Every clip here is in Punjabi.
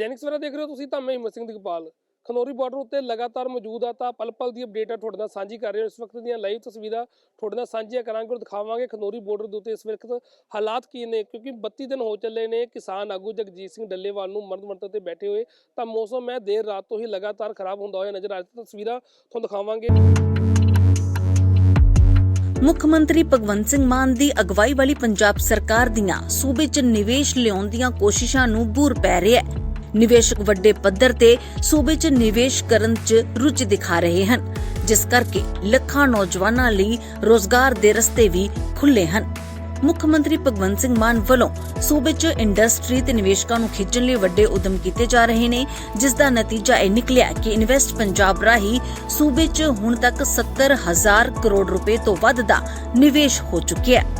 ਦੈਨਿਕ ਸਵੇਰਾ ਦੇਖ ਰਹੇ ਹੋ ਤੁਸੀਂ ਤਾਂ ਮੈਂ ਹਿੰਮਤ ਸਿੰਘ ਦਿਗਪਾਲ ਖਨੌਰੀ ਬਾਰਡਰ ਉੱਤੇ ਲਗਾਤਾਰ ਮੌਜੂਦ ਆ, ਤਾਂ ਪਲ ਪਲ ਦੀ ਅਪਡੇਟ ਤੁਹਾਡੇ ਨਾਲ ਸਾਂਝੀ ਕਰ ਰਹੇ ਹਾਂ। ਇਸ ਵਕਤ ਦੀਆਂ ਲਾਈਵ ਤਸਵੀਰਾਂ ਤੁਹਾਡੇ ਨਾਲ ਸਾਂਝੀਆਂ ਕਰਾਂਗੇ ਔਰ ਦਿਖਾਵਾਂਗੇ ਖਨੌਰੀ ਬਾਰਡਰ ਦੇ ਉੱਤੇ ਇਸ ਵਕਤ ਹਾਲਾਤ ਕੀ ਨੇ, ਕਿਉਂਕਿ 32 ਦਿਨ ਹੋ ਚੱਲੇ ਨੇ ਕਿਸਾਨ ਆਗੂ ਜਗਜੀਤ ਸਿੰਘ ਡੱਲੇਵਾਲ ਨੂੰ ਮਰਦ ਮੰਤਰ ਤੇ ਬੈਠੇ ਹੋਏ। ਤਾਂ ਮੌਸਮ ਹੈ ਦੇਰ ਰਾਤ ਤੋਂ ਹੀ ਲਗਾਤਾਰ ਖਰਾਬ ਹੁੰਦਾ ਹੋਇਆ ਨਜ਼ਰ ਆ ਰਿਹਾ। ਤਸਵੀਰਾਂ ਤੁਹਾਨੂੰ ਦਿਖਾਵਾਂਗੇ। ਮੁੱਖ ਮੰਤਰੀ ਭਗਵੰਤ ਸਿੰਘ ਮਾਨ ਦੀ ਅਗਵਾਈ ਵਾਲੀ ਪੰਜਾਬ ਸਰਕਾਰ ਦੀਆਂ ਸੂਬੇ 'ਚ ਨਿਵੇਸ਼ ਲਿਆਉਣ ਦੀਆਂ ਕੋਸ਼ਿਸ਼ਾਂ ਨੂੰ ਬੂਰ ਪੈ ਰਿਹਾ ਹੈ। ਨਿਵੇਸ਼ਕ ਵੱਡੇ ਪੱਧਰ ਤੇ ਸੂਬੇ 'ਚ ਨਿਵੇਸ਼ ਕਰਨ 'ਚ ਰੁਚੀ ਦਿਖਾ ਰਹੇ ਹਨ, ਜਿਸ ਕਰਕੇ ਲੱਖਾਂ ਨੌਜਵਾਨਾਂ ਲਈ ਰੋਜ਼ਗਾਰ ਦੇ ਰਸਤੇ ਵੀ ਖੁੱਲੇ ਹਨ। ਮੁੱਖ ਮੰਤਰੀ ਭਗਵੰਤ ਸਿੰਘ ਮਾਨ ਵੱਲੋਂ ਸੂਬੇ 'ਚ ਇੰਡਸਟਰੀ ਤੇ ਨਿਵੇਸ਼ਕਾਂ ਨੂੰ ਖਿੱਚਣ ਲਈ ਵੱਡੇ ਉਦਮ ਕੀਤੇ ਜਾ ਰਹੇ ਨੇ, ਜਿਸ ਦਾ ਨਤੀਜਾ ਇਹ ਨਿਕਲਿਆ ਕਿ ਇਨਵੈਸਟ ਪੰਜਾਬ ਰਾਹੀਂ ਸੂਬੇ 'ਚ ਹੁਣ ਤੱਕ 70000 ਕਰੋੜ ਰੁਪਏ ਤੋਂ ਵੱਧ ਦਾ ਨਿਵੇਸ਼ ਹੋ ਚੁੱਕਿਆ ਹੈ।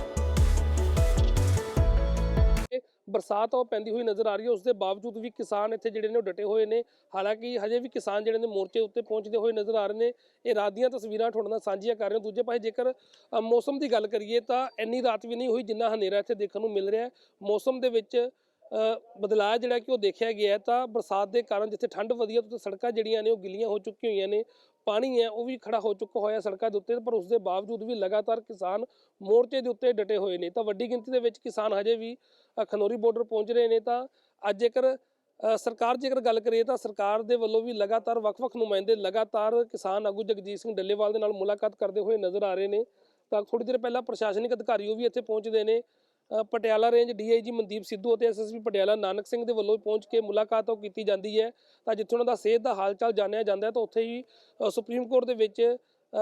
ਬਰਸਾਤ ਉਹ ਪੈਂਦੀ ਹੋਈ ਨਜ਼ਰ ਆ ਰਹੀ ਹੈ। ਉਸ ਦੇ ਬਾਵਜੂਦ ਵੀ ਕਿਸਾਨ ਇੱਥੇ ਜਿਹੜੇ ਨੇ ਉਹ ਡਟੇ ਹੋਏ ਨੇ। ਹਾਲਾਂਕਿ ਹਜੇ ਵੀ ਕਿਸਾਨ ਜਿਹੜੇ ਨੇ ਮੋਰਚੇ ਉੱਤੇ ਪਹੁੰਚਦੇ ਹੋਏ ਨਜ਼ਰ ਆ ਰਹੇ ਨੇ। ਇਹ ਰਾਤ ਦੀਆਂ ਤਸਵੀਰਾਂ ਤੁਹਾਡੇ ਨਾਲ ਸਾਂਝੀਆਂ ਕਰ ਰਹੇ ਹਾਂ। ਦੂਜੇ ਪਾਸੇ ਜੇਕਰ ਮੌਸਮ ਦੀ ਗੱਲ ਕਰੀਏ ਤਾਂ ਇੰਨੀ ਰਾਤ ਵੀ ਨਹੀਂ ਹੋਈ ਜਿੰਨਾ ਹਨੇਰਾ ਇੱਥੇ ਦੇਖਣ ਨੂੰ ਮਿਲ ਰਿਹਾ ਹੈ। ਮੌਸਮ ਦੇ ਵਿੱਚ ਬਦਲਾਅ ਜਿਹੜਾ ਕਿ ਉਹ ਦੇਖਿਆ ਗਿਆ ਤਾਂ ਬਰਸਾਤ ਦੇ ਕਾਰਨ ਜਿੱਥੇ ਠੰਡ ਵਧੀਆ ਹੈ, ਉੱਥੇ ਸੜਕਾਂ ਜਿਹੜੀਆਂ ਨੇ ਉਹ ਗਿੱਲੀਆਂ ਹੋ ਚੁੱਕੀਆਂ ਹੋਈਆਂ ਨੇ। ਪਾਣੀ ਹੈ ਉਹ ਵੀ ਖੜਾ ਹੋ ਚੁੱਕਾ ਹੋਇਆ ਸੜਕਾਂ ਦੇ ਉੱਤੇ ਪਰ ਉਸ ਦੇ ਬਾਵਜੂਦ ਵੀ ਲਗਾਤਾਰ ਕਿਸਾਨ ਮੋਰਚੇ ਦੇ ਉੱਤੇ ਡਟੇ ਹੋਏ ਨੇ। ਤਾਂ ਵੱਡੀ ਗਿਣਤੀ ਦੇ ਵਿੱਚ ਕਿਸਾਨ ਹਜੇ ਵੀ ਅ, ਖਨੌਰੀ ਬਾਰਡਰ ਪਹੁੰਚ ਰਹੇ ਨੇ। ਤਾਂ ਅੱਜ ਜੇਕਰ ਅ, ਸਰਕਾਰ ਜੇਕਰ ਗੱਲ ਕਰੀਏ ਤਾਂ ਸਰਕਾਰ ਦੇ ਵੱਲੋਂ ਵੀ ਲਗਾਤਾਰ ਵੱਖ-ਵੱਖ ਨੁਮਾਇੰਦੇ ਲਗਾਤਾਰ ਕਿਸਾਨ ਆਗੂ ਜਗਜੀਤ ਸਿੰਘ ਡੱਲੇਵਾਲ ਦੇ ਨਾਲ ਮੁਲਾਕਾਤ ਕਰਦੇ ਹੋਏ ਨਜ਼ਰ ਆ ਰਹੇ ਨੇ। ਤਾਂ ਥੋੜੀ ਦੇਰ ਪਹਿਲਾਂ ਪ੍ਰਸ਼ਾਸਨਿਕ ਅਧਿਕਾਰੀ ਉਹ ਵੀ ਇੱਥੇ ਪਹੁੰਚਦੇ ਨੇ। ਪਟਿਆਲਾ ਰੇਂਜ ਡੀਆਈਜੀ ਮਨਦੀਪ ਸਿੱਧੂ ਅਤੇ ਐਸਐਸਪੀ ਪਟਿਆਲਾ ਨਾਨਕ ਸਿੰਘ ਦੇ ਵੱਲੋਂ ਪਹੁੰਚ ਕੇ ਮੁਲਾਕਾਤ ਉਹ ਕੀਤੀ ਜਾਂਦੀ ਹੈ। ਤਾਂ ਜਿੱਥੇ ਉਹਨਾਂ ਦਾ ਸਿਹਤ ਦਾ ਹਾਲ ਚਾਲ ਜਾਣਿਆ ਜਾਂਦਾ ਹੈ, ਤਾਂ ਉੱਥੇ ਹੀ ਸੁਪਰੀਮ ਕੋਰਟ ਦੇ ਵਿੱਚ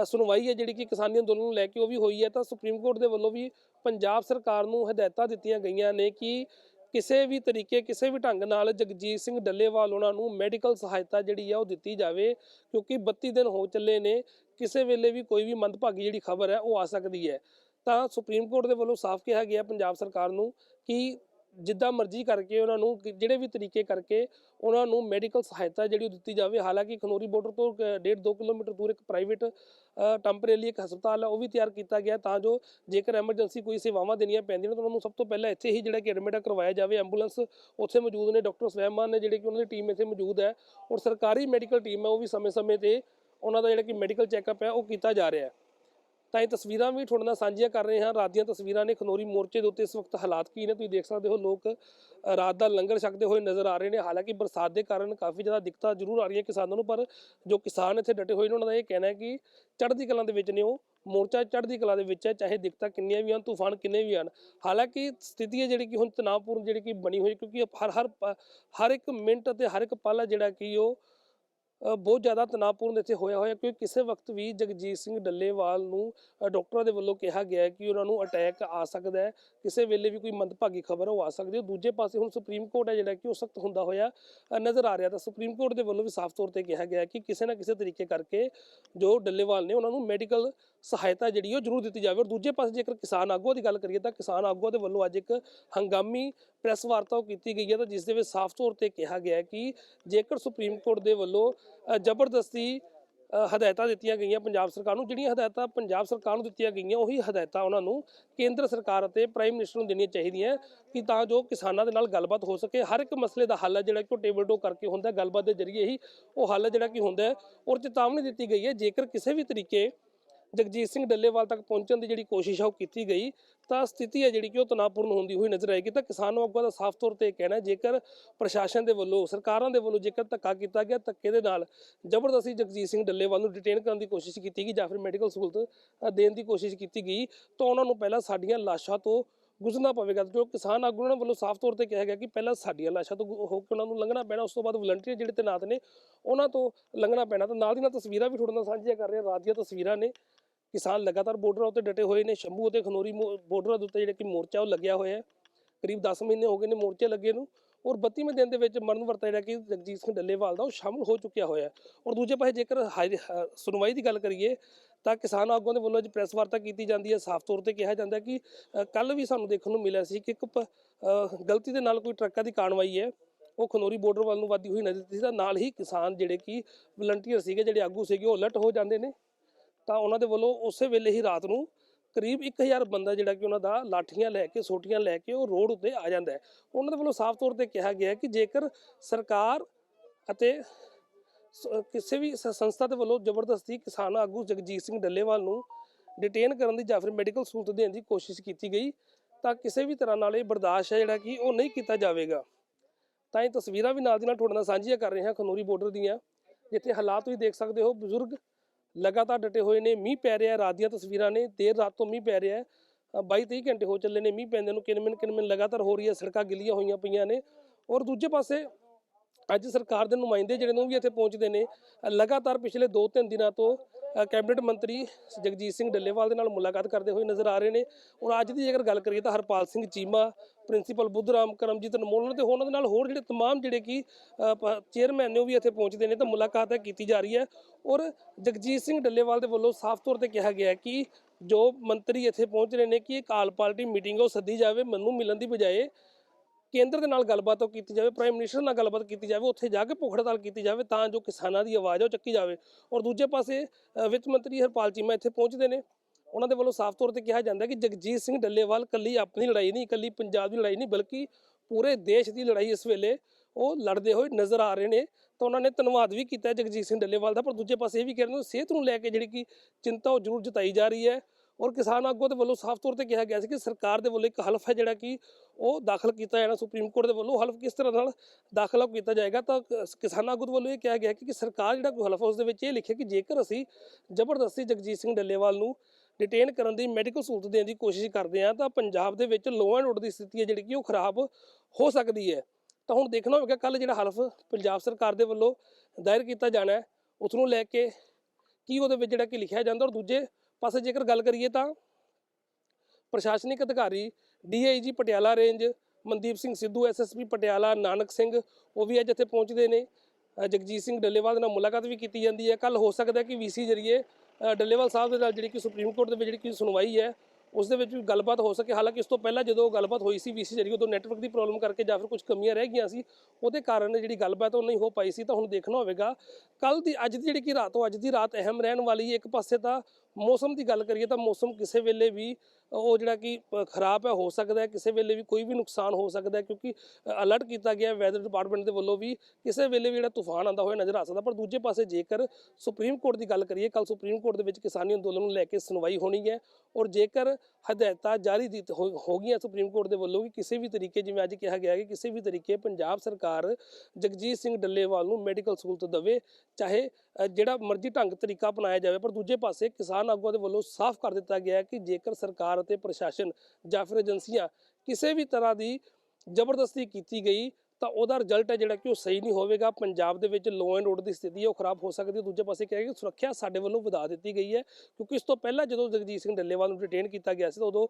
ਸੁਣਵਾਈ ਹੈ ਜਿਹੜੀ ਕਿ ਕਿਸਾਨੀ ਅੰਦੋਲਨ ਨੂੰ ਲੈ ਕੇ ਉਹ ਵੀ ਹੋਈ ਹੈ। ਤਾਂ ਸੁਪਰੀਮ ਕੋਰਟ ਦੇ ਵੱਲੋਂ ਵੀ ਪੰਜਾਬ ਸਰਕਾਰ ਨੂੰ ਹਦਾਇਤਾਂ ਦਿੱਤੀਆਂ ਗਈਆਂ ਨੇ ਕਿ ਕਿਸੇ ਵੀ ਤਰੀਕੇ, ਕਿਸੇ ਵੀ ਢੰਗ ਨਾਲ ਜਗਜੀਤ ਸਿੰਘ ਡੱਲੇਵਾਲ ਉਹਨਾਂ ਨੂੰ ਮੈਡੀਕਲ ਸਹਾਇਤਾ ਜਿਹੜੀ ਆ ਉਹ ਦਿੱਤੀ ਜਾਵੇ, ਕਿਉਂਕਿ 32 ਦਿਨ ਹੋ ਚੱਲੇ ਨੇ, ਕਿਸੇ ਵੇਲੇ ਵੀ ਕੋਈ ਵੀ ਮੰਦਭਾਗੀ ਜਿਹੜੀ ਖਬਰ ਹੈ ਉਹ ਆ ਸਕਦੀ ਹੈ। ਤਾਂ ਸੁਪਰੀਮ ਕੋਰਟ ਦੇ ਵੱਲੋਂ ਸਾਫ਼ ਕਿਹਾ ਗਿਆ ਪੰਜਾਬ ਸਰਕਾਰ ਨੂੰ ਕਿ ਜਿੱਦਾਂ ਮਰਜ਼ੀ ਕਰਕੇ ਉਹਨਾਂ ਨੂੰ ਜਿਹੜੇ ਵੀ ਤਰੀਕੇ ਕਰਕੇ ਉਹਨਾਂ ਨੂੰ ਮੈਡੀਕਲ ਸਹਾਇਤਾ ਜਿਹੜੀ ਉਹ ਦਿੱਤੀ ਜਾਵੇ। ਹਾਲਾਂਕਿ ਖਨੌਰੀ ਬਾਰਡਰ ਤੋਂ 1.5 2 ਕਿਲੋਮੀਟਰ ਦੂਰ ਇੱਕ ਪ੍ਰਾਈਵੇਟ ਟੈਂਪਰੇਰੀ ਇੱਕ ਹਸਪਤਾਲ ਹੈ ਉਹ ਵੀ ਤਿਆਰ ਕੀਤਾ ਗਿਆ ਤਾਂ ਜੋ ਜੇਕਰ ਐਮਰਜੈਂਸੀ ਕੋਈ ਸੇਵਾਵਾਂ ਦੇਣੀਆਂ ਪੈਂਦੀਆਂ ਨੇ ਤਾਂ ਉਹਨਾਂ ਨੂੰ ਸਭ ਤੋਂ ਪਹਿਲਾਂ ਇੱਥੇ ਹੀ ਜਿਹੜਾ ਕਿ ਐਡਮਿਟ ਕਰਵਾਇਆ ਜਾਵੇ। ਐਂਬੂਲੈਂਸ ਉੱਥੇ ਮੌਜੂਦ ਨੇ ਡਾਕਟਰ ਸਵੈਮਾਨ ਨੇ ਜਿਹੜੇ ਕਿ ਉਹਨਾਂ ਦੀ ਟੀਮ ਇੱਥੇ ਮੌਜੂਦ ਹੈ ਔਰ ਸਰਕਾਰੀ ਮੈਡੀਕਲ ਟੀਮ ਹੈ, ਉਹ ਵੀ ਸਮੇਂ-ਸਮੇਂ ਤੇ ਉਹਨਾਂ ਦਾ ਜਿਹੜਾ ਕਿ ਮੈਡੀਕਲ ਚੈੱਕਅਪ ਹੈ, ਉਹ ਕੀਤਾ ਜਾ ਰਿਹਾ ਹੈ। ਤਾਂ ਇਹ ਤਸਵੀਰਾਂ ਵੀ ਤੁਹਾਡੇ ਨਾਲ ਸਾਂਝੀਆਂ ਕਰ ਰਹੇ ਹਾਂ। ਰਾਤ ਦੀਆਂ ਤਸਵੀਰਾਂ ਨੇ ਖਨੌਰੀ ਮੋਰਚੇ ਦੇ ਉੱਤੇ ਇਸ ਵਕਤ ਹਾਲਾਤ ਕੀ ਨੇ? ਤੁਸੀਂ ਦੇਖ ਸਕਦੇ ਹੋ, ਲੋਕ ਰਾਤ ਦਾ ਲੰਗਰ ਛਕਦੇ ਹੋਏ ਨਜ਼ਰ ਆ ਰਹੇ ਨੇ। ਹਾਲਾਂਕਿ ਬਰਸਾਤ ਦੇ ਕਾਰਨ ਕਾਫੀ ਜ਼ਿਆਦਾ ਦਿੱਕਤਾਂ ਜ਼ਰੂਰ ਆ ਰਹੀਆਂ ਕਿਸਾਨਾਂ ਨੂੰ, ਪਰ ਜੋ ਕਿਸਾਨ ਇੱਥੇ ਡਟੇ ਹੋਏ ਨੇ, ਉਹਨਾਂ ਦਾ ਇਹ ਕਹਿਣਾ ਹੈ ਕਿ ਚੜ੍ਹਦੀ ਕਲਾਂ ਦੇ ਵਿੱਚ ਨੇ ਉਹ। ਮੋਰਚਾ ਚੜ੍ਹਦੀ ਕਲਾ ਦੇ ਵਿੱਚ ਹੈ, ਚਾਹੇ ਦਿੱਕਤਾਂ ਕਿੰਨੀਆਂ ਵੀ ਹਨ, ਤੂਫਾਨ ਕਿੰਨੇ ਵੀ ਹਨ। ਹਾਲਾਂਕਿ ਸਥਿਤੀ ਹੈ ਜਿਹੜੀ ਕਿ ਹੁਣ ਤਣਾਅਪੂਰਨ ਜਿਹੜੀ ਕਿ ਬਣੀ ਹੋਈ ਕਿਉਂਕਿ ਹਰ ਹਰ ਪ- ਹਰ ਇੱਕ ਮਿੰਟ ਅਤੇ ਹਰ ਇੱਕ ਪਲ ਜਿਹੜਾ ਕਿ ਉਹ ਬਹੁਤ ਜ਼ਿਆਦਾ ਤਣਾਅਪੂਰਨ ਇੱਥੇ ਹੋਇਆ ਹੋਇਆ ਕਿਉਂਕਿ ਕਿਸੇ ਵਕਤ ਵੀ ਜਗਜੀਤ ਸਿੰਘ ਡੱਲੇਵਾਲ ਨੂੰ ਅ, ਡਾਕਟਰਾਂ ਦੇ ਵੱਲੋਂ ਕਿਹਾ ਗਿਆ ਹੈ ਕਿ ਉਹਨਾਂ ਨੂੰ ਅਟੈਕ ਆ ਸਕਦਾ ਹੈ। ਕਿਸੇ ਵੇਲੇ ਵੀ ਕੋਈ ਮੰਦਭਾਗੀ ਖਬਰ ਉਹ ਆ ਸਕਦੀ ਹੈ। ਦੂਜੇ ਪਾਸੇ ਹੁਣ ਸੁਪਰੀਮ ਕੋਰਟ ਹੈ ਜਿਹੜਾ ਕਿ ਉਹ ਸਖਤ ਹੁੰਦਾ ਹੋਇਆ ਨਜ਼ਰ ਆ ਰਿਹਾ ਤਾਂ ਸੁਪਰੀਮ ਕੋਰਟ ਦੇ ਵੱਲੋਂ ਵੀ ਸਾਫ਼ ਤੌਰ ਤੇ ਕਿਹਾ ਗਿਆ ਕਿ ਕਿਸੇ ਨਾ ਕਿਸੇ ਤਰੀਕੇ ਕਰਕੇ ਜੋ ਡੱਲੇਵਾਲ ਨੇ ਉਹਨਾਂ ਨੂੰ ਮੈਡੀਕਲ ਸਹਾਇਤਾ ਜਿਹੜੀ ਉਹ ਜ਼ਰੂਰ ਦਿੱਤੀ ਜਾਵੇ। ਔਰ ਦੂਜੇ ਪਾਸੇ ਜੇਕਰ ਕਿਸਾਨ ਆਗੂਆਂ ਦੀ ਗੱਲ ਕਰੀਏ ਤਾਂ ਕਿਸਾਨ ਆਗੂਆਂ ਦੇ ਵੱਲੋਂ ਅੱਜ ਇੱਕ ਹੰਗਾਮੀ ਪ੍ਰੈਸ ਵਾਰਤਾ ਉਹ ਕੀਤੀ ਗਈ ਹੈ ਤਾਂ ਜਿਸ ਦੇ ਵਿੱਚ ਸਾਫ਼ ਤੌਰ ਤੇ ਕਿਹਾ ਗਿਆ ਕਿ ਜੇਕਰ ਸੁਪਰੀਮ ਕੋਰਟ ਦੇ ਵੱਲੋਂ ਜ਼ਬਰਦਸਤੀ ਹਦਾਇਤਾਂ ਦਿੱਤੀਆਂ ਗਈਆਂ ਪੰਜਾਬ ਸਰਕਾਰ ਨੂੰ, ਜਿਹੜੀਆਂ ਹਦਾਇਤਾਂ ਪੰਜਾਬ ਸਰਕਾਰ ਨੂੰ ਦਿੱਤੀਆਂ ਗਈਆਂ, ਉਹੀ ਹਦਾਇਤਾਂ ਉਹਨਾਂ ਨੂੰ ਕੇਂਦਰ ਸਰਕਾਰ ਅਤੇ ਪ੍ਰਾਈਮ ਮਿਨਿਸਟਰ ਨੂੰ ਦੇਣੀਆਂ ਚਾਹੀਦੀਆਂ ਕਿ ਤਾਂ ਜੋ ਕਿਸਾਨਾਂ ਦੇ ਨਾਲ ਗੱਲਬਾਤ ਹੋ ਸਕੇ। ਹਰ ਇੱਕ ਮਸਲੇ ਦਾ ਹੱਲ ਹੈ ਜਿਹੜਾ ਕਿ ਉਹ ਟੇਬਲ ਟੋ ਕਰਕੇ ਹੁੰਦਾ ਗੱਲਬਾਤ ਦੇ ਜ਼ਰੀਏ ਹੀ ਉਹ ਹੱਲ ਜਿਹੜਾ ਕਿ ਹੁੰਦਾ ਔਰ ਚੇਤਾਵਨੀ ਦਿੱਤੀ ਗਈ ਹੈ ਜੇਕਰ ਕਿਸੇ ਵੀ ਤਰੀਕੇ ਜਗਜੀਤ ਸਿੰਘ ਡੱਲੇਵਾਲ ਤੱਕ ਪਹੁੰਚਣ ਦੀ ਜਿਹੜੀ ਕੋਸ਼ਿਸ਼ ਆ ਉਹ ਕੀਤੀ ਗਈ, ਤਾਂ ਸਥਿਤੀ ਹੈ ਜਿਹੜੀ ਕਿ ਉਹ ਤਣਾਅਪੂਰਨ ਹੁੰਦੀ ਹੋਈ ਨਜ਼ਰ ਆਏਗੀ। ਤਾਂ ਕਿਸਾਨ ਆਗੂਆਂ ਦਾ ਸਾਫ਼ ਤੌਰ ਤੇ ਇਹ ਕਹਿਣਾ ਜੇਕਰ ਪ੍ਰਸ਼ਾਸਨ ਦੇ ਵੱਲੋਂ, ਸਰਕਾਰਾਂ ਦੇ ਵੱਲੋਂ ਜੇਕਰ ਧੱਕਾ ਕੀਤਾ ਗਿਆ, ਧੱਕੇ ਦੇ ਨਾਲ ਜ਼ਬਰਦਸਤੀ ਜਗਜੀਤ ਸਿੰਘ ਡੱਲੇਵਾਲ ਨੂੰ ਡਿਟੇਨ ਕਰਨ ਦੀ ਕੋਸ਼ਿਸ਼ ਕੀਤੀ ਗਈ ਜਾਂ ਫਿਰ ਮੈਡੀਕਲ ਸਹੂਲਤ ਦੇਣ ਦੀ ਕੋਸ਼ਿਸ਼ ਕੀਤੀ ਗਈ, ਤਾਂ ਉਹਨਾਂ ਨੂੰ ਪਹਿਲਾਂ ਸਾਡੀਆਂ ਲਾਸ਼ਾਂ ਤੋਂ ਗੁਜ਼ਰਨਾ ਪਵੇਗਾ ਜੋ ਕਿਸਾਨ ਆਗੂਆਂ ਵੱਲੋਂ ਸਾਫ਼ ਤੌਰ ਤੇ ਕਿਹਾ ਗਿਆ ਕਿ ਪਹਿਲਾਂ ਸਾਡੀਆਂ ਲਾਸ਼ਾਂ ਤੋਂ ਹੋ ਕੇ ਉਹਨਾਂ ਨੂੰ ਲੰਘਣਾ ਪੈਣਾ, ਉਸ ਤੋਂ ਬਾਅਦ ਵਲੰਟੀਅਰ ਜਿਹੜੇ ਤੈਨਾਤ ਨੇ, ਉਹਨਾਂ ਤੋਂ ਲੰਘਣਾ ਪੈਣਾ, ਤਾਂ ਨਾਲ ਦੀ ਨਾਲ ਤਸਵੀਰਾਂ ਵੀ ਤੁਹਾਡੇ ਨਾਲ ਸਾਂਝੀਆਂ ਕਰ ਰਿਹਾ, ਰਾਤ ਦੀਆਂ ਤਸਵੀਰਾਂ ਨੇ। ਕਿਸਾਨ ਲਗਾਤਾਰ ਬਾਰਡਰਾਂ ਉੱਤੇ ਡਟੇ ਹੋਏ ਨੇ, ਸ਼ੰਭੂ ਅਤੇ ਖਨੋਰੀ ਬਾਰਡਰਾਂ ਦੇ ਉੱਤੇ ਜਿਹੜੇ ਕਿ ਮੋਰਚਾ ਉਹ ਲੱਗਿਆ ਹੋਇਆ ਹੈ। ਕਰੀਬ 10 ਮਹੀਨੇ ਹੋ ਗਏ ਨੇ ਮੋਰਚੇ ਲੱਗੇ ਨੂੰ। ਔਰ 32ਵੇਂ ਦਿਨ ਦੇ ਵਿੱਚ ਮਰਨ ਵਰਤਾ ਜਿਹੜਾ ਕਿ ਜਗਜੀਤ ਸਿੰਘ ਡੱਲੇਵਾਲ ਦਾ ਉਹ ਸ਼ਾਮਲ ਹੋ ਚੁੱਕਿਆ ਹੋਇਆ ਔਰ ਦੂਜੇ ਪਾਸੇ ਜੇਕਰ ਹਾਈ- ਅ, ਸੁਣਵਾਈ ਦੀ ਗੱਲ ਕਰੀਏ ਤਾਂ ਕਿਸਾਨ ਆਗੂਆਂ ਦੇ ਵੱਲੋਂ ਅੱਜ ਪ੍ਰੈਸ ਵਾਰਤਾ ਕੀਤੀ ਜਾਂਦੀ ਹੈ। ਸਾਫ਼ ਤੌਰ ਤੇ ਕਿਹਾ ਜਾਂਦਾ ਕਿ ਕੱਲ ਵੀ ਸਾਨੂੰ ਦੇਖਣ ਨੂੰ ਮਿਲਿਆ ਸੀ ਕਿ ਇੱਕ ਪ- ਗਲਤੀ ਦੇ ਨਾਲ ਕੋਈ ਟਰੱਕਾਂ ਦੀ ਕਾਰਵਾਈ ਹੈ। ਉਹ ਖਨੋਰੀ ਬਾਰਡਰ ਵੱਲ ਨੂੰ ਵੱਧਦੀ ਹੋਈ ਨਜ਼ਰ ਸੀ। ਤਾਂ ਨਾਲ ਹੀ ਕਿਸਾਨ ਜਿਹੜੇ ਕਿ ਵਲੰਟੀਅਰ ਸੀਗੇ ਜਿਹੜੇ ਆਗੂ ਸੀਗੇ ਉਹ ਅਲਰਟ ਹੋ ਜਾਂਦੇ ਨੇ। ਤਾਂ ਉਹਨਾਂ ਦੇ ਵੱਲੋਂ ਉਸੇ ਵੇਲੇ ਹੀ ਰਾਤ ਨੂੰ ਕਰੀਬ 1000 ਬੰਦਾ ਜਿਹੜਾ ਕਿ ਉਹਨਾਂ ਦਾ ਲਾਠੀਆਂ ਲੈ ਕੇ, ਸੋਟੀਆਂ ਲੈ ਕੇ ਉਹ ਰੋਡ ਉੱਤੇ ਆ ਜਾਂਦਾ ਹੈ। ਉਹਨਾਂ ਦੇ ਵੱਲੋਂ ਸਾਫ਼ ਤੌਰ ਤੇ ਕਿਹਾ ਗਿਆ ਕਿ ਜੇਕਰ ਸਰਕਾਰ ਅਤੇ ਕਿਸੇ ਵੀ ਸੰਸਥਾ ਦੇ ਵੱਲੋਂ ਜ਼ਬਰਦਸਤੀ ਕਿਸਾਨ ਆਗੂ ਜਗਜੀਤ ਸਿੰਘ ਡੱਲੇਵਾਲ ਨੂੰ ਡਿਟੇਨ ਕਰਨ ਦੀ ਜਾਂ ਫਿਰ ਮੈਡੀਕਲ ਸਹੂਲਤ ਦੇਣ ਦੀ ਕੋਸ਼ਿਸ਼ ਕੀਤੀ ਗਈ, ਤਾਂ ਕਿਸੇ ਵੀ ਤਰ੍ਹਾਂ ਨਾਲ ਇਹ ਬਰਦਾਸ਼ਤ ਹੈ ਜਿਹੜਾ ਕਿ ਉਹ ਨਹੀਂ ਕੀਤਾ ਜਾਵੇਗਾ। ਤਾਂ ਇਹ ਤਸਵੀਰਾਂ ਵੀ ਨਾਲ ਦੀ ਨਾਲ ਤੁਹਾਡੇ ਨਾਲ ਸਾਂਝੀਆਂ ਕਰ ਰਹੇ ਹਾਂ ਖਨੂਰੀ ਬਾਰਡਰ ਦੀਆਂ। ਜਿੱਥੇ ਹਾਲਾਤ ਤੁਸੀਂ ਦੇਖ ਸਕਦੇ ਹੋ, ਬਜ਼ੁਰਗ ਲਗਾਤਾਰ ਡਟੇ ਹੋਏ ਨੇ ਮੀਂਹ ਪੈ ਰਿਹਾ ਰਾਤ ਦੀਆਂ ਤਸਵੀਰਾਂ ਨੇ ਦੇਰ ਰਾਤ ਤੋਂ ਮੀਂਹ ਪੈ ਰਿਹਾ ਹੈ। ਅ, 22 23 ਘੰਟੇ ਹੋ ਚੱਲੇ ਨੇ ਮੀਂਹ ਪੈਂਦੇ ਨੂੰ ਕਿਨਮਿਨ ਕਿਨਮਿਨ ਲਗਾਤਾਰ ਹੋ ਰਹੀ ਹੈ ਸੜਕਾਂ ਗਿੱਲੀਆਂ ਹੋਈਆਂ ਪਈਆਂ ਨੇ। ਔਰ ਦੂਜੇ ਪਾਸੇ ਅੱਜ ਸਰਕਾਰ ਦੇ ਨੁਮਾਇੰਦੇ ਜਿਹੜੇ ਨੇ ਉਹ ਵੀ ਇੱਥੇ ਪਹੁੰਚਦੇ ਨੇ। ਲਗਾਤਾਰ ਪਿਛਲੇ 2-3 ਦਿਨਾਂ ਤੋਂ ਕੈਬਨਿਟ ਮੰਤਰੀ ਜਗਜੀਤ ਸਿੰਘ ਡੱਲੇਵਾਲ ਦੇ ਨਾਲ ਮੁਲਾਕਾਤ ਕਰਦੇ ਹੋਏ ਨਜ਼ਰ ਆ ਰਹੇ ਨੇ। ਔਰ ਅੱਜ ਦੀ ਜੇਕਰ ਗੱਲ ਕਰੀਏ ਤਾਂ ਹਰਪਾਲ ਸਿੰਘ ਚੀਮਾ ਪ੍ਰਿੰਸੀਪਲ ਬੁੱਧਰਾਮ ਕਰਮਜੀਤ ਅਨਮੋਲ ਤੇ ਉਹਨਾਂ ਦੇ ਨਾਲ ਹੋਰ ਜਿਹੜੇ तमाम ਜਿਹੜੇ ਕਿ ਚੇਅਰਮੈਨ ਨੇ ਉਹ ਵੀ ਇੱਥੇ ਪਹੁੰਚਦੇ ਨੇ ਤਾਂ ਮੁਲਾਕਾਤ ਹੈ ਕੀਤੀ ਜਾ ਰਹੀ ਹੈ ਔਰ ਜਗਜੀਤ ਸਿੰਘ ਡੱਲੇਵਾਲ ਦੇ ਵੱਲੋਂ ਸਾਫ਼ ਤੌਰ ਤੇ ਕਿਹਾ ਗਿਆ ਹੈ ਕਿ ਜੋ ਮੰਤਰੀ ਇੱਥੇ ਪਹੁੰਚ ਰਹੇ ਨੇ ਕਿ ਇਹ ਕਾਲ ਪਾਰਟੀ ਮੀਟਿੰਗ ਉਹ ਸੱਦੀ ਜਾਵੇ ਮੈਨੂੰ ਮਿਲਣ ਦੀ ਬਜਾਏ ਕੇਂਦਰ ਦੇ ਨਾਲ ਗੱਲਬਾਤ ਉਹ ਕੀਤੀ ਜਾਵੇ ਪ੍ਰਾਈਮ ਮਿਨਿਸਟਰ ਨਾਲ ਗੱਲਬਾਤ ਕੀਤੀ ਜਾਵੇ ਉੱਥੇ ਜਾ ਕੇ ਭੁੱਖ ਹੜਤਾਲ ਕੀਤੀ ਜਾਵੇ ਤਾਂ ਜੋ ਕਿਸਾਨਾਂ ਦੀ ਆਵਾਜ਼ ਆ ਉਹ ਚੱਕੀ ਜਾਵੇ ਔਰ ਦੂਜੇ ਪਾਸੇ ਅ, ਵਿੱਤ ਮੰਤਰੀ ਹਰਪਾਲ ਚੀਮਾ ਇੱਥੇ ਪਹੁੰਚਦੇ ਨੇ ਉਹਨਾਂ ਦੇ ਵੱਲੋਂ ਸਾਫ਼ ਤੌਰ ਤੇ ਕਿਹਾ ਜਾਂਦਾ ਕਿ ਜਗਜੀਤ ਸਿੰਘ ਡੱਲੇਵਾਲ ਕੱਲੀ ਆਪਣੀ ਲੜਾਈ ਨਹੀਂ, ਕੱਲੀ ਪੰਜਾਬ ਦੀ ਲੜਾਈ ਨਹੀਂ, ਬਲਕਿ ਪੂਰੇ ਦੇਸ਼ ਦੀ ਲੜਾਈ ਇਸ ਵੇਲੇ ਉਹ ਲੜਦੇ ਹੋਏ ਨਜ਼ਰ ਆ ਰਹੇ ਨੇ। ਤਾਂ ਉਹਨਾਂ ਨੇ ਧੰਨਵਾਦ ਵੀ ਕੀਤਾ ਜਗਜੀਤ ਸਿੰਘ ਡੱਲੇਵਾਲ ਦਾ, ਪਰ ਦੂਜੇ ਪਾਸੇ ਇਹ ਵੀ ਕਹਿ ਰਹੇ ਸਿਹਤ ਨੂੰ ਲੈ ਕੇ ਜਿਹੜੀ ਕਿ ਚਿੰਤਾ ਉਹ ਜ਼ਰੂਰ ਜਤਾਈ ਜਾ ਰਹੀ ਹੈ। ਔਰ ਕਿਸਾਨ ਆਗੂਆਂ ਦੇ ਵੱਲੋਂ ਸਾਫ਼ ਤੌਰ ਤੇ ਕਿਹਾ ਗਿਆ ਸੀ ਕਿ ਸਰਕਾਰ ਦੇ ਵੱਲੋਂ ਇੱਕ ਹਲਫ ਹੈ ਜਿਹੜਾ ਕਿ ਉਹ ਦਾਖਲ ਕੀਤਾ ਜਾਣਾ, ਸੁਪਰੀਮ ਕੋਰਟ ਦੇ ਵੱਲੋਂ ਹਲਫ ਕਿਸ ਤਰ੍ਹਾਂ ਨਾਲ ਦਾਖਲ ਉਹ ਕੀਤਾ ਜਾਏਗਾ? ਤਾਂ ਕਿਸਾਨ ਆਗੂ ਦੇ ਵੱਲੋਂ ਇਹ ਕਿਹਾ ਗਿਆ ਕਿ ਕਿ ਸਰਕਾਰ ਜਿਹੜਾ ਕੋਈ ਹਲਫ ਹੈ ਉਸ ਦੇ ਵਿੱਚ ਇਹ ਲਿਖਿਆ ਕਿ ਜੇਕਰ ਅਸੀਂ ਜ਼ਬਰਦਸਤੀ ਜਗਜੀਤ ਸਿੰਘ ਡੱਲੇਵਾਲ ਨੂੰ ਡਿਟੇਨ ਕਰਨ ਦੀ ਮੈਡੀਕਲ ਸਹੂਲਤ ਦੇਣ ਦੀ ਕੋਸ਼ਿਸ਼ ਕਰਦੇ ਹਾਂ ਤਾਂ ਪੰਜਾਬ ਦੇ ਵਿੱਚ ਲੋਅ ਐਂਡ ਆਰਡਰ ਦੀ ਸਥਿਤੀ ਹੈ ਜਿਹੜੀ ਕਿ ਉਹ ਖਰਾਬ ਹੋ ਸਕਦੀ ਹੈ। ਤਾਂ ਹੁਣ ਦੇਖਣਾ ਹੋਵੇਗਾ ਕੱਲ ਜਿਹੜਾ ਹਲਫ ਪੰਜਾਬ ਸਰਕਾਰ ਦੇ ਵੱਲੋਂ ਦਾਇਰ ਕੀਤਾ ਜਾਣਾ ਹੈ ਉਸ ਨੂੰ ਲੈ ਕੇ ਕੀ ਉਹਦੇ ਵਿੱਚ ਜਿਹੜਾ ਕਿ ਲਿਖਿਆ ਜਾਂਦਾ ਔਰ ਦੂਜੇ ਪਾਸੇ ਜੇਕਰ ਗੱਲ ਕਰੀਏ ਤਾਂ ਪ੍ਰਸ਼ਾਸਨਿਕ ਅਧਿਕਾਰੀ DIG Patiala range Mandeep Singh Sidhu SSP Patiala, Nanak Singh, ਉਹ ਵੀ ਅੱਜ ਇੱਥੇ ਪਹੁੰਚਦੇ ਨੇ। ਜਗਜੀਤ ਸਿੰਘ ਡੱਲੇਵਾਲ ਦੇ ਨਾਲ ਮੁਲਾਕਾਤ ਵੀ ਕੀਤੀ ਜਾਂਦੀ ਹੈ। ਕੱਲ ਹੋ ਸਕਦਾ ਹੈ ਕਿ ਵੀਸੀ ਜਰੀਏ ਡੱਲੇਵਾਲ ਸਾਹਿਬ ਦੇ ਨਾਲ ਜਿਹੜੀ ਕਿ ਸੁਪਰੀਮ ਕੋਰਟ ਦੇ ਵਿੱਚ ਜਿਹੜੀ ਕਿ ਸੁਣਵਾਈ ਹੈ, ਉਸ ਦੇ ਵਿੱਚ ਵੀ ਗੱਲਬਾਤ ਹੋ ਸਕੇ। ਹਾਲਾਂਕਿ ਇਸ ਤੋਂ ਪਹਿਲਾਂ ਜਦੋਂ ਗੱਲਬਾਤ ਹੋਈ ਸੀ ਵੀਸੀ ਜਰੀਏ ਉਦੋਂ ਨੈਟਵਰਕ ਦੀ ਪ੍ਰੋਬਲਮ ਕਰਕੇ ਜਾਂ ਫਿਰ ਕੁਝ ਕਮੀਆਂ ਰਹਿ ਗਈਆਂ ਸੀ, ਉਹਦੇ ਕਾਰਨ ਜਿਹੜੀ ਗੱਲਬਾਤ ਉਹ ਨਹੀਂ ਹੋ ਪਾਈ ਸੀ ਤਾਂ ਹੁਣ ਦੇਖਣਾ ਹੋਵੇਗਾ। ਕੱਲ ਦੀ ਅੱਜ ਦੀ ਜਿਹੜੀ ਕਿ ਰਾਤ, ਉਹ ਅੱਜ ਦੀ ਰਾਤ ਅਹਿਮ ਰਹਿਣ ਵਾਲੀ ਹੈ ਇੱਕ ਪਾਸੇ ਤਾਂ ਮੌਸਮ ਦੀ ਗੱਲ ਕਰੀਏ ਤਾਂ ਮੌਸਮ ਕਿਸੇ ਵੇਲੇ ਵੀ ਉਹ ਜਿਹੜਾ ਕਿ ਖਰਾਬ ਹੈ, ਹੋ ਸਕਦਾ ਹੈ, ਕਿਸੇ ਵੇਲੇ ਵੀ ਕੋਈ ਵੀ ਨੁਕਸਾਨ ਹੋ ਸਕਦਾ ਹੈ, ਕਿਉਂਕਿ ਅਲਰਟ ਕੀਤਾ ਗਿਆ ਵੈਦਰ ਡਿਪਾਰਟਮੈਂਟ ਦੇ ਵੱਲੋਂ ਵੀ, ਕਿਸੇ ਵੇਲੇ ਵੀ ਜਿਹੜਾ ਤੂਫਾਨ ਆਉਂਦਾ ਹੋਇਆ ਨਜ਼ਰ ਆ ਸਕਦਾ, ਪਰ ਦੂਜੇ ਪਾਸੇ ਜੇਕਰ ਸੁਪਰੀਮ ਕੋਰਟ ਦੀ ਗੱਲ ਕਰੀਏ ਕੱਲ ਸੁਪਰੀਮ ਕੋਰਟ ਦੇ ਵਿੱਚ ਕਿਸਾਨੀ ਅੰਦੋਲਨ ਨੂੰ ਲੈ ਕੇ ਸੁਣਵਾਈ ਹੋਣੀ ਹੈ, ਔਰ ਜੇਕਰ ਹਦਾਇਤਾਂ ਜਾਰੀ ਦਿੱਤ ਹੋ ਗਈਆਂ ਸੁਪਰੀਮ ਕੋਰਟ ਦੇ ਵੱਲੋਂ ਕਿ ਕਿਸੇ ਵੀ ਤਰੀਕੇ, ਜਿਵੇਂ ਅੱਜ ਕਿਹਾ ਗਿਆ ਕਿ ਕਿਸੇ ਵੀ ਤਰੀਕੇ ਪੰਜਾਬ ਸਰਕਾਰ ਜਗਜੀਤ ਸਿੰਘ ਡੱਲੇਵਾਲ ਨੂੰ ਮੈਡੀਕਲ ਸਹੂਲਤ ਦੇਵੇ, ਚਾਹੇ ਜਿਹੜਾ ਮਰਜ਼ੀ ਢੰਗ ਤਰੀਕਾ ਅਪਣਾਇਆ ਜਾਵੇ, ਪਰ ਦੂਜੇ ਪਾਸੇ ਕਿਸਾਨ ਆਗੂਆਂ ਦੇ ਵੱਲੋਂ ਸਾਫ਼ ਕਰ ਦਿੱਤਾ ਗਿਆ ਕਿ ਜੇਕਰ ਸਰਕਾਰ ਅਤੇ ਪ੍ਰਸ਼ਾਸਨ ਜਾਂ ਫਿਰ ਏਜੰਸੀਆਂ ਕਿਸੇ ਵੀ ਤਰ੍ਹਾਂ ਦੀ ਜ਼ਬਰਦਸਤੀ ਕੀਤੀ ਗਈ ਤਾਂ ਉਹਦਾ ਰਿਜ਼ਲਟ ਹੈ ਜਿਹੜਾ ਕਿ ਉਹ ਸਹੀ ਨਹੀਂ ਹੋਵੇਗਾ। ਪੰਜਾਬ ਦੇ ਵਿੱਚ ਲੋਅ ਐਂਡ ਆਰਡਰ ਦੀ ਸਥਿਤੀ ਉਹ ਖਰਾਬ ਹੋ ਸਕਦੀ ਹੈ। ਦੂਜੇ ਪਾਸੇ ਕਿਹਾ ਕਿ ਸੁਰੱਖਿਆ ਸਾਡੇ ਵੱਲੋਂ ਵਧਾ ਦਿੱਤੀ ਗਈ ਹੈ, ਕਿਉਂਕਿ ਇਸ ਤੋਂ ਪਹਿਲਾਂ ਜਦੋਂ ਜਗਜੀਤ ਸਿੰਘ ਡੱਲੇਵਾਲ ਨੂੰ ਡਿਟੇਨ ਕੀਤਾ ਗਿਆ ਸੀ ਤਾਂ ਉਦੋਂ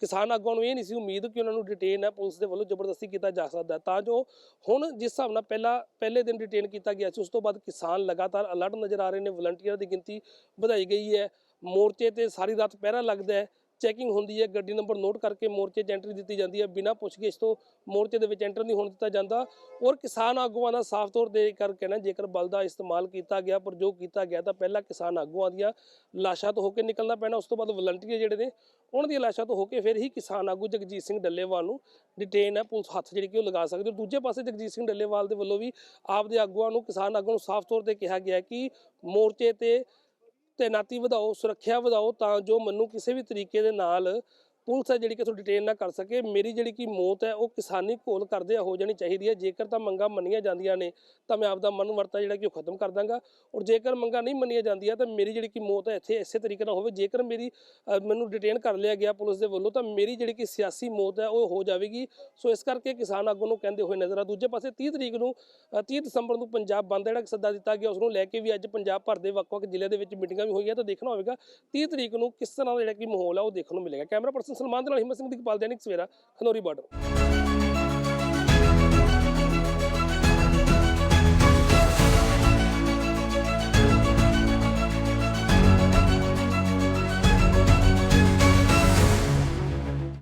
ਕਿਸਾਨ ਆਗੂਆਂ ਨੂੰ ਇਹ ਨਹੀਂ ਸੀ ਉਮੀਦ ਕਿ ਉਹਨਾਂ ਨੂੰ ਡਿਟੇਨ ਹੈ, ਪੁਲਿਸ ਦੇ ਵੱਲੋਂ ਜ਼ਬਰਦਸਤੀ ਕੀਤਾ ਜਾ ਸਕਦਾ ਤਾਂ ਜੋ ਹੁਣ ਜਿਸ ਹਿਸਾਬ ਨਾਲ ਪਹਿਲਾਂ, ਪਹਿਲੇ ਦਿਨ ਡਿਟੇਨ ਕੀਤਾ ਗਿਆ ਸੀ, ਉਸ ਤੋਂ ਬਾਅਦ ਕਿਸਾਨ ਲਗਾਤਾਰ ਅਲਰਟ ਨਜ਼ਰ ਆ ਰਹੇ ਨੇ ਵਲੰਟੀਅਰ ਦੀ ਗਿਣਤੀ ਵਧਾਈ ਗਈ ਹੈ, ਮੋਰਚੇ ਤੇ ਸਾਰੀ ਰਾਤ ਪਹਿਰਾ ਲੱਗਦਾ ਹੈ। ਚੈਕਿੰਗ ਹੁੰਦੀ ਹੈ, ਗੱਡੀ ਨੰਬਰ ਨੋਟ ਕਰਕੇ ਮੋਰਚੇ 'ਚ ਐਂਟਰੀ ਦਿੱਤੀ ਜਾਂਦੀ ਹੈ, ਬਿਨਾਂ ਪੁੱਛਗਿੱਛ ਤੋਂ ਮੋਰਚੇ ਦੇ ਵਿੱਚ ਐਂਟਰ ਨਹੀਂ ਹੋਣ ਦਿੱਤਾ ਜਾਂਦਾ। ਔਰ ਕਿਸਾਨ ਆਗੂਆਂ ਦਾ ਸਾਫ਼ ਤੌਰ ਤੇ ਕਰ ਕਹਿਣਾ, ਜੇਕਰ ਬਲ ਦਾ ਇਸਤੇਮਾਲ ਕੀਤਾ ਗਿਆ ਪਰ ਜੋ ਕੀਤਾ ਗਿਆ, ਤਾਂ ਪਹਿਲਾਂ ਕਿਸਾਨ ਆਗੂਆਂ ਦੀਆਂ ਲਾਸ਼ਾਂ ਤੋਂ ਹੋ ਕੇ ਨਿਕਲਣਾ ਪੈਣਾ, ਉਸ ਤੋਂ ਬਾਅਦ ਵਲੰਟੀਅਰ ਜਿਹੜੇ ਨੇ, ਉਹਨਾਂ ਦੀਆਂ ਲਾਸ਼ਾਂ ਤੋਂ ਹੋ ਕੇ ਫਿਰ ਹੀ ਕਿਸਾਨ ਆਗੂ ਜਗਜੀਤ ਸਿੰਘ ਡੱਲੇਵਾਲ ਨੂੰ ਡਿਟੇਨ ਹੈ, ਪੁਲਿਸ ਹੱਥ ਜਿਹੜੀ ਕਿ ਉਹ ਲਗਾ ਸਕਦੇ ਹੈ। ਦੂਜੇ ਪਾਸੇ ਜਗਜੀਤ ਸਿੰਘ ਡੱਲੇਵਾਲ ਦੇ ਵੱਲੋਂ ਵੀ ਆਪਦੇ ਆਗੂਆਂ ਨੂੰ, ਕਿਸਾਨ ਆਗੂਆਂ ਨੂੰ ਸਾਫ਼ ਤੌਰ ਤੇ ਕਿਹਾ ਗਿਆ ਕਿ ਮੋਰਚੇ ਤੇ ਤੈਨਾਤੀ ਵਧਾਓ ਸੁਰੱਖਿਆ ਵਧਾਓ ਤਾਂ ਜੋ ਮੈਨੂੰ ਕਿਸੇ ਵੀ ਤਰੀਕੇ ਦੇ ਨਾਲ ਪੁਲਿਸ ਹੈ ਜਿਹੜੀ ਕਿ ਤੁਹਾਨੂੰ ਡਿਟੇਨ ਨਾ ਕਰ ਸਕੇ ਮੇਰੀ ਜਿਹੜੀ ਕਿ ਮੌਤ ਹੈ ਉਹ ਕਿਸਾਨੀ ਘੋਲ ਕਰਦੇ ਹੋ ਜਾਣੀ ਚਾਹੀਦੀ ਹੈ। ਜੇਕਰ ਤਾਂ ਮੰਗਾਂ ਮੰਨੀਆਂ ਜਾਂਦੀਆਂ ਨੇ ਤਾਂ ਮੈਂ ਆਪਦਾ ਮਨ ਵਰਤਾ ਜਿਹੜਾ ਕਿ ਉਹ ਖਤਮ ਕਰ ਦਾਂਗਾ। ਔਰ ਜੇਕਰ ਮੰਗਾਂ ਨਹੀਂ ਮੰਨੀਆਂ ਜਾਂਦੀਆਂ ਤਾਂ ਮੇਰੀ ਜਿਹੜੀ ਕਿ ਮੌਤ ਹੈ ਇੱਥੇ ਇਸੇ ਤਰੀਕੇ ਨਾਲ ਹੋਵੇ। ਜੇਕਰ ਮੇਰੀ ਮੈਨੂੰ ਡਿਟੇਨ ਕਰ ਲਿਆ ਗਿਆ ਪੁਲਿਸ ਦੇ ਵੱਲੋਂ ਤਾਂ ਮੇਰੀ ਜਿਹੜੀ ਕਿ ਸਿਆਸੀ ਮੌਤ ਹੈ ਉਹ ਹੋ ਜਾਵੇਗੀ। ਸੋ ਇਸ ਕਰਕੇ ਕਿਸਾਨ ਆਗੂ ਨੂੰ ਕਹਿੰਦੇ ਹੋਏ ਨਜ਼ਰ ਆ ਦੂਜੇ ਪਾਸੇ 30 ਤਰੀਕ ਨੂੰ ਅ, 30 ਦਸੰਬਰ ਨੂੰ ਪੰਜਾਬ ਬੰਦ ਦਾ ਜਿਹੜਾ ਸੱਦਾ ਦਿੱਤਾ ਗਿਆ ਉਸ ਨੂੰ ਲੈ ਕੇ ਵੀ ਅੱਜ ਪੰਜਾਬ ਭਰ ਦੇ ਵੱਖ-ਵੱਖ ਜ਼ਿਲ੍ਹਿਆਂ ਦੇ ਵਿੱਚ ਮੀਟਿੰਗਾਂ ਵੀ ਹੋਈਆਂ ਤਾਂ ਦੇਖਣਾ ਹੋਵੇਗਾ 30 ਤਰੀਕ ਨੂੰ ਕਿਸ ਤਰ੍ਹਾਂ ਦਾ ਜਿਹੜਾ ਕਿ ਮਾਹੌਲ ਆ ਉਹ ਦੇਖਣ ਨੂੰ ਮਿਲੇਗਾ। ਕੈਮਰਾ ਪਰਸਨ ਸਲਮਾਨ ਦੇ ਨਾਲ ਹਿੰਮਤ ਸਿੰਘ ਦੀ ਕਪਾਲ ਦੈਨਿਕ ਸਵੇਰਾ ਖਨੌਰੀ ਬਾਰਡਰ